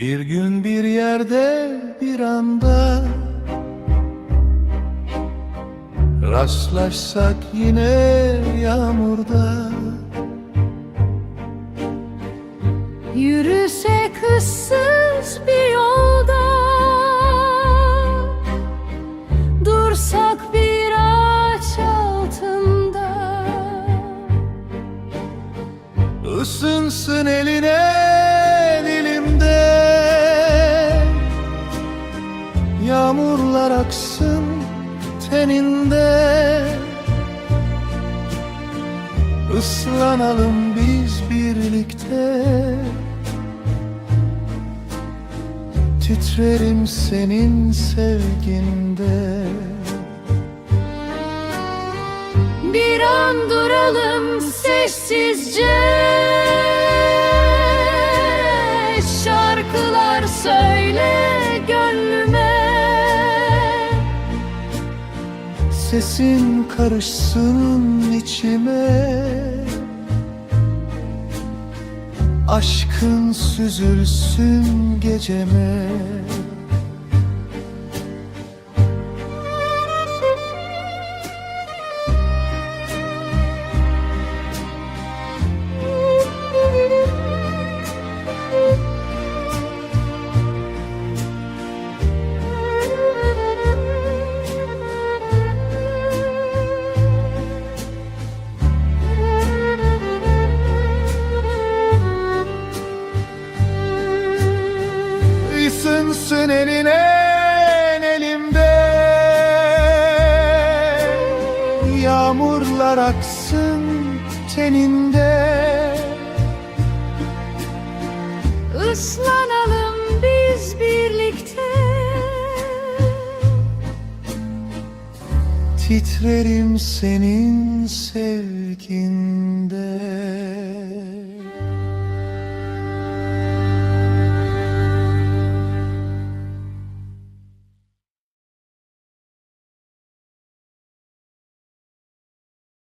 Bir gün bir yerde bir anda. Rastlaşsak yine yağmurda. Yürüsek ıssız bir yolda. Dursak bir ağaç altında. Isınsın eline Yağmurlar aksın teninde. Islanalım biz birlikte. Titrerim senin sevginde. Bir an duralım sessizce. Şarkılar söyle gönlüme Sesin karışsın içime. Aşkın süzülsün geceme Isınsın eline elimde. Yağmurlar aksın teninde. Islanalım biz birlikte. Titrerim senin sevginde